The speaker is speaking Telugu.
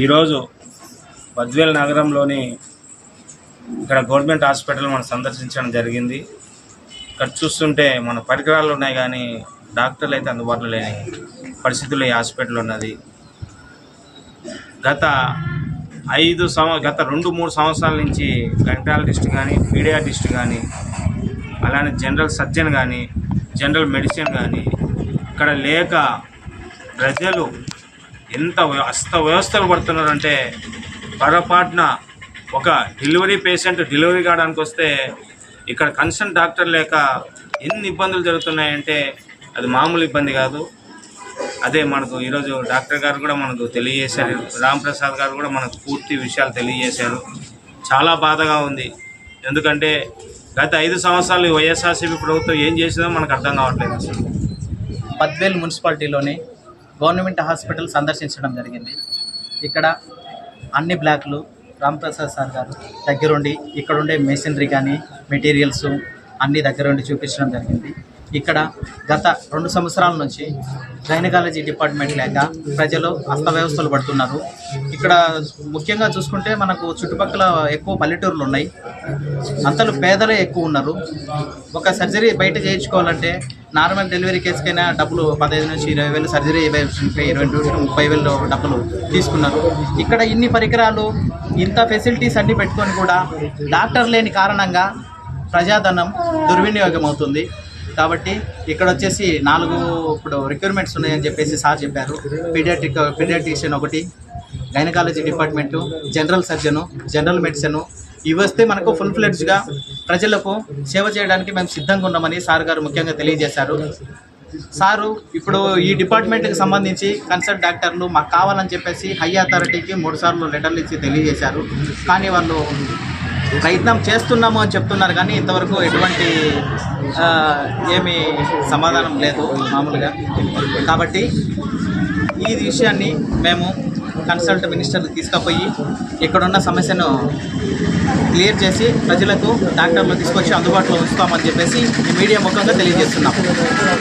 ఈరోజు బద్వేల్ నగరంలోని ఇక్కడ గవర్నమెంట్ హాస్పిటల్ మనం సందర్శించడం జరిగింది. ఇక్కడ చూస్తుంటే మన పరికరాలు ఉన్నాయి కానీ డాక్టర్లు అయితే అందుబాటులో లేని పరిస్థితుల్లో ఈ హాస్పిటల్ ఉన్నది. గత ఐదు సంవ గత రెండు మూడు సంవత్సరాల నుంచి గైనకాలజిస్ట్ కానీ పీడియాటిస్ట్ కానీ అలానే జనరల్ సర్జన్ కానీ జనరల్ మెడిసిన్ కానీ ఇక్కడ లేక ప్రజలు ఎంత అస్త వ్యవస్థలు పడుతున్నారంటే పొరపాటున ఒక డెలివరీ పేషెంట్ డెలివరీ కావడానికి వస్తే ఇక్కడ కన్సర్న్ డాక్టర్ లేక ఎన్ని ఇబ్బందులు జరుగుతున్నాయంటే అది మామూలు ఇబ్బంది కాదు. అదే మనకు ఈరోజు డాక్టర్ గారు కూడా మనకు తెలియజేశారు. రాంప్రసాద్ గారు కూడా మనకు పూర్తి విషయాలు తెలియజేశారు. చాలా బాధగా ఉంది. ఎందుకంటే గత ఐదు సంవత్సరాలు వైఎస్ఆర్సీపీ ప్రభుత్వం ఏం చేసిందో మనకు అర్థం కావట్లేదు అసలు. బద్వేల్ మున్సిపాలిటీలోని గవర్నమెంట్ హాస్పిటల్ సందర్శించడం జరిగింది. ఇక్కడ అన్ని బ్లాక్లు రాంప్రసాద్ సార్ గారు దగ్గరుండి ఇక్కడ ఉండే మెషినరీ కానీ మెటీరియల్స్ అన్ని దగ్గరుండి చూపించడం జరిగింది. ఇక్కడ గత రెండు సంవత్సరాల నుంచి గైనకాలజీ డిపార్ట్మెంట్ లేక ప్రజలు అస్తవ్యవస్థలు పడుతున్నారు. ఇక్కడ ముఖ్యంగా చూసుకుంటే మనకు చుట్టుపక్కల ఎక్కువ పల్లెటూర్లు ఉన్నాయి. అంతలు పేదలే ఎక్కువ ఉన్నారు. ఒక సర్జరీ బయట చేయించుకోవాలంటే నార్మల్ డెలివరీ కేసుకైనా డబ్బులు పదహైదు నుంచి ఇరవై వేలు సర్జరీ ఇరవై ముప్పై ఇరవై నుంచి ముప్పై వేలు డబ్బులు తీసుకున్నారు. ఇక్కడ ఇన్ని పరికరాలు ఇంత ఫెసిలిటీస్ అన్ని పెట్టుకొని కూడా డాక్టర్ లేని కారణంగా ప్రజాధనం దుర్వినియోగం అవుతుంది కాబట్టి ఇక్కడ వచ్చేసి నాలుగు ఇప్పుడు రిక్వైర్మెంట్స్ ఉన్నాయని చెప్పేసి సార్ చెప్పారు. పీడియాట్రిక్ పీడియాట్రిషియన్ ఒకటి gynaecology department general surgeon general medicine ఇవి వస్తే మనకు ఫుల్ ఫ్లెడ్జ్గా ప్రజలకు సేవ చేయడానికి మేము సిద్ధంగా ఉన్నామని సార్ గారు ముఖ్యంగా తెలియజేశారు. సారు ఇప్పుడు ఈ డిపార్ట్మెంట్కి సంబంధించి కన్సల్ట్ డాక్టర్లు మాకు కావాలని చెప్పేసి హై అథారిటీకి మూడు సార్లు లెటర్లు ఇచ్చి తెలియజేశారు. కానీ వాళ్ళు ప్రయత్నం చేస్తున్నాము అని చెప్తున్నారు కానీ ఇంతవరకు ఎటువంటి ఏమీ సమాధానం లేదు మామూలుగా. కాబట్టి ఈ విషయాన్ని మేము కన్సల్ట్ మినిస్టర్ తీసుకుపోయి ఇక్కడున్న సమస్యను క్లియర్ చేసి ప్రజలకు డాక్టర్లు తీసుకొచ్చి అందుబాటులో ఉంచుతామని చెప్పేసి మీడియా ముఖంగా తెలియజేస్తున్నాం.